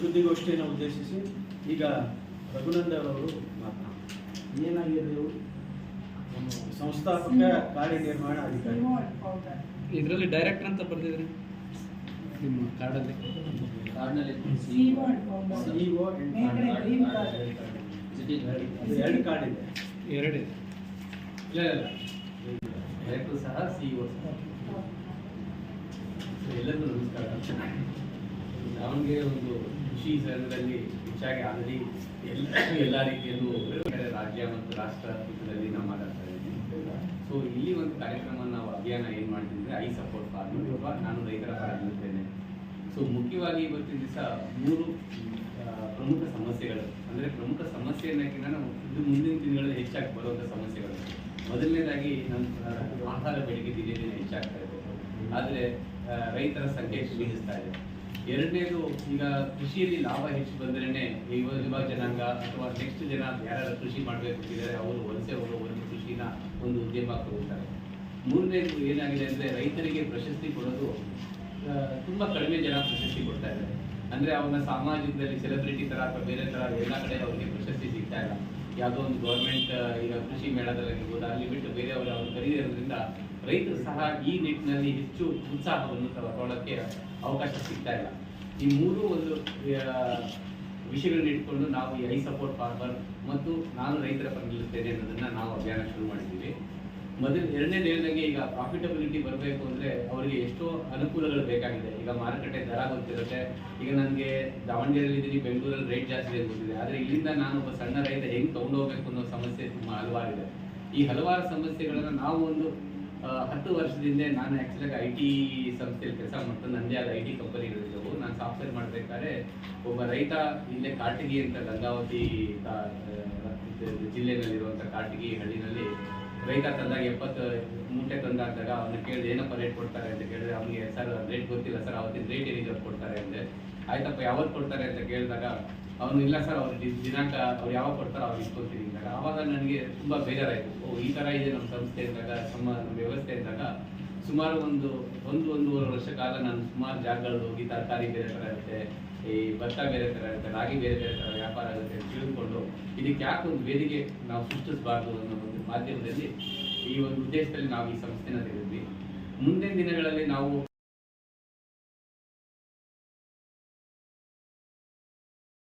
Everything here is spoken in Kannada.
ಸುದ್ದಿಗೋಷ್ಠಿಯನ್ನು ಉದ್ದೇಶಿಸಿ ಈಗ ರಘುನಂದನ್ ಅವರು ಮಾತನಾಡ್ತಾರೆ ಏನಾಗಿದೆ ಸಂಸ್ಥಾಪಕ ಕಾರ್ಯನಿರ್ವಹಣಾ ಅಧಿಕಾರಿ. ಇದರಲ್ಲಿ ಡೈರೆಕ್ಟರ್ ಅಂತ ಬರ್ತಿದ್ರೆ ನಿಮ್ಮ ಕಾರ್ಡಲ್ಲಿ. ಎರಡು ಕಾರ್ಡ್ ಇದೆ. ಎರಡಿದೆ ಇಲ್ಲ ಇಲ್ಲ ಡೈರೆಕ್ಟರ್ ಸಹ ಸಿಇಒ ಸಹ. ಸೊ, ಎಲ್ಲರಿಗೂ ನಮಸ್ಕಾರ. ದಾವಣಗೆರೆ ಒಂದು ಕೃಷಿ ಸರಳದಲ್ಲಿ ಹೆಚ್ಚಾಗಿ ಆಲ್ರೆಡಿ ಎಲ್ಲ ಎಲ್ಲ ರೀತಿಯಲ್ಲೂ ರಾಜ್ಯ ಮತ್ತು ರಾಷ್ಟ್ರ ಹಂತದಲ್ಲಿ ನಾವು ಮಾತಾಡ್ತಾ ಇದ್ದೀವಿ. ಸೊ ಇಲ್ಲಿ ಒಂದು ಕಾರ್ಯಕ್ರಮ ನಾವು ಅಭಿಯಾನ ಏನು ಮಾಡ್ತಿದ್ರೆ ಐ ಸಪೋರ್ಟ್ ಫಾರ್ಮರ್ ಅಥವಾ ನಾನು ರೈತರ ಪರ ನಿಲ್ತೇನೆ. ಸೊ ಮುಖ್ಯವಾಗಿ ಇವತ್ತಿನ ದಿವಸ ಮೂರು ಪ್ರಮುಖ ಸಮಸ್ಯೆಗಳು. ಅಂದರೆ ಪ್ರಮುಖ ಸಮಸ್ಯೆ ಅನ್ನೋಕ್ಕಿಂತ ನಾವು ಇದು ಮುಂದಿನ ದಿನಗಳಲ್ಲಿ ಹೆಚ್ಚಾಗಿ ಬರುವಂಥ ಸಮಸ್ಯೆಗಳು. ಮೊದಲನೇದಾಗಿ ನಮ್ಮ ಆಹಾರ ಬೆಳಿಗ್ಗೆ ದಿನೇ ದಿನೇ ಹೆಚ್ಚಾಗ್ತಾ ಇದೆ. ಆದರೆ ರೈತರ ಸಂಖ್ಯೆ ಕ್ಷೀಣಿಸ್ತಾ ಇದೆ. ಎರಡನೇದು, ಈಗ ಕೃಷಿಯಲ್ಲಿ ಲಾಭ ಹೆಚ್ಚು ಬಂದ್ರೇ ಯುವ ಯುವ ಜನಾಂಗ ಅಥವಾ ನೆಕ್ಸ್ಟ್ ಜನ ಯಾರು ಕೃಷಿ ಮಾಡಬೇಕು ಅಂತಿದ್ದಾರೆ ಅವರು ವಲಸೆ ಹೋಗೋ ಒಂದು ಕೃಷಿನ ಒಂದು ಉದ್ಯಮ ಹೋಗ್ತಾರೆ ಮೂರನೇದು ಏನಾಗಿದೆ ಅಂದರೆ ರೈತರಿಗೆ ಪ್ರಶಸ್ತಿ ಕೊಡೋದು ತುಂಬ ಕಡಿಮೆ ಜನ ಪ್ರಶಸ್ತಿ ಕೊಡ್ತಾ ಇದ್ದಾರೆ. ಅಂದರೆ ಅವನ ಸಾಮಾಜಿಕದಲ್ಲಿ ಸೆಲೆಬ್ರಿಟಿ ತರ ಅಥವಾ ಬೇರೆ ಥರ ಎಲ್ಲ ಕಡೆ ಅವರಿಗೆ ಪ್ರಶಸ್ತಿ ಸಿಗ್ತಾ ಇಲ್ಲ. ಯಾವುದೋ ಒಂದು ಗೌರ್ಮೆಂಟ್ ಈಗ ಕೃಷಿ ಮೇಳದಲ್ಲಾಗಿರ್ಬೋದು ಅಲ್ಲಿ ಬಿಟ್ಟು ಬೇರೆಯವರು ಅವ್ರು ಕರೀದೇ ಇರೋದ್ರಿಂದ ರೈತರು ಸಹ ಈ ನಿಟ್ಟಿನಲ್ಲಿ ಹೆಚ್ಚು ಉತ್ಸಾಹವನ್ನು ತಗೊಳ್ಳೋಕ್ಕೆ ಅವಕಾಶ ಸಿಗ್ತಾ ಇಲ್ಲ. ಈ ಮೂರು ಒಂದು ವಿಷಯಗಳನ್ನ ಇಟ್ಕೊಂಡು ನಾವು ಈ ಐ ಸಪೋರ್ಟ್ ಫಾರ್ಮರ್ ಮತ್ತು ನಾನು ರೈತರ ಪರ ನಿಲ್ಲುತ್ತೇನೆ ಅನ್ನೋದನ್ನ ನಾವು ಅಭಿಯಾನ ಶುರು ಮಾಡಿದ್ದೀವಿ. ಮೊದಲು ಎರಡನೇ ಹೇಳ್ದಂಗೆ ಈಗ ಪ್ರಾಫಿಟಬಿಲಿಟಿ ಬರಬೇಕು ಅಂದ್ರೆ ಅವರಿಗೆ ಎಷ್ಟೋ ಅನುಕೂಲಗಳು ಬೇಕಾಗಿದೆ. ಈಗ ಮಾರುಕಟ್ಟೆ ದರ ಗೊತ್ತಿರುತ್ತೆ. ಈಗ ನನಗೆ ದಾವಣಗೆರೆಯಲ್ಲಿ ಇದ್ದೀನಿ ಬೆಂಗಳೂರಲ್ಲಿ ರೇಟ್ ಜಾಸ್ತಿ ಇದೆ ಗೊತ್ತಿದೆ ಆದರೆ ಇಲ್ಲಿಂದ ನಾನು ಒಬ್ಬ ಸಣ್ಣ ರೈತ ಹೆಂಗೆ ತಗೊಂಡೋಗ್ಬೇಕು ಅನ್ನೋ ಸಮಸ್ಯೆ ತುಂಬ ಹಲವಾರಿದೆ ಈ ಹಲವಾರು ಸಮಸ್ಯೆಗಳನ್ನು ನಾವು ಒಂದು ಹತ್ತು ವರ್ಷದಿಂದ ನಾನು ಆ್ಯಕ್ಚುಲಾಗಿ ಐ ಟಿ ಸಂಸ್ಥೆಯಲ್ಲಿ ಕೆಲಸ ಮಾಡ್ತಾ ನನ್ನದೇ ಆದ ಐ ಟಿ ಕಂಪನಿಗಳಿದ್ದವು ನಾನು ಸಾಫ್ಟ್ವೇರ್ ಮಾಡಬೇಕಾದ್ರೆ ಒಬ್ಬ ರೈತ ಇಲ್ಲೇ ಕಾಟಗಿ ಅಂತ ಗಂಗಾವತಿ ಜಿಲ್ಲೆಯಲ್ಲಿರುವಂಥ ಕಾಟಗಿ ಹಳ್ಳಿನಲ್ಲಿ ರೈತ ತಂದಾಗ ಎಪ್ಪತ್ತು, ಮೂಟೆ ತಂದಾದಾಗ ಅವನ್ನ ಕೇಳಿದೆ ಏನಪ್ಪ ರೇಟ್ ಕೊಡ್ತಾರೆ ಅಂತ ಕೇಳಿದ್ರೆ ಅವನಿಗೆ, ಸರ್ ರೇಟ್ ಗೊತ್ತಿಲ್ಲ, ಸರ್, ಅವತ್ತಿನ ರೇಟ್ ಏನಿದೆ? ಅವ್ರು ಕೊಡ್ತಾರೆ ಅಂದೆ. ಆಯ್ತಪ್ಪ, ಯಾವತ್ತು ಕೊಡ್ತಾರೆ ಅಂತ ಕೇಳಿದಾಗ, ಅವನು ಇಲ್ಲ ಸರ್ ಅವ್ರು ದಿನಾಂಕ ಅವ್ರು ಯಾವಾಗ ಕೊಡ್ತಾರೋ ಅವ್ರು ಇಟ್ಕೊತೀನಿ ಅಂದಾಗ ಆವಾಗ ನನಗೆ ತುಂಬಾ ಬೇಜಾರಾಯಿತು. ಓ, ಈ ಥರ ಇದೆ ನಮ್ಮ ಸಂಸ್ಥೆ ಇದ್ದಾಗ ನಮ್ಮ ನಮ್ಮ ವ್ಯವಸ್ಥೆ ಇದ್ದಾಗ ಸುಮಾರು ಒಂದು ಒಂದು, ಒಂದೂವರೆ ವರ್ಷ ಕಾಲ ನಾನು ಸುಮಾರು ಜಾಗಗಳಲ್ಲಿ ಹೋಗಿ ತರಕಾರಿ ಬೇರೆ ಥರ ಇರುತ್ತೆ, ಈ ಭತ್ತ ಬೇರೆ ಥರ ಇರುತ್ತೆ, ರಾಗಿ ಬೇರೆ ಬೇರೆ ಥರ ವ್ಯಾಪಾರ ಆಗುತ್ತೆ ಅಂತ ತಿಳ್ಕೊಂಡು, ಇದಕ್ಕೆ ಯಾಕೆ ಒಂದು ವೇದಿಕೆ ನಾವು ಸೃಷ್ಟಿಸಬಾರ್ದು ಅನ್ನೋ ಒಂದು ಮಾಧ್ಯಮದಲ್ಲಿ ಈ ಒಂದು ಉದ್ದೇಶದಲ್ಲಿ ನಾವು ಈ ಸಂಸ್ಥೆನ ತೆಗೆದ್ವಿ. ಮುಂದಿನ ದಿನಗಳಲ್ಲಿ ನಾವು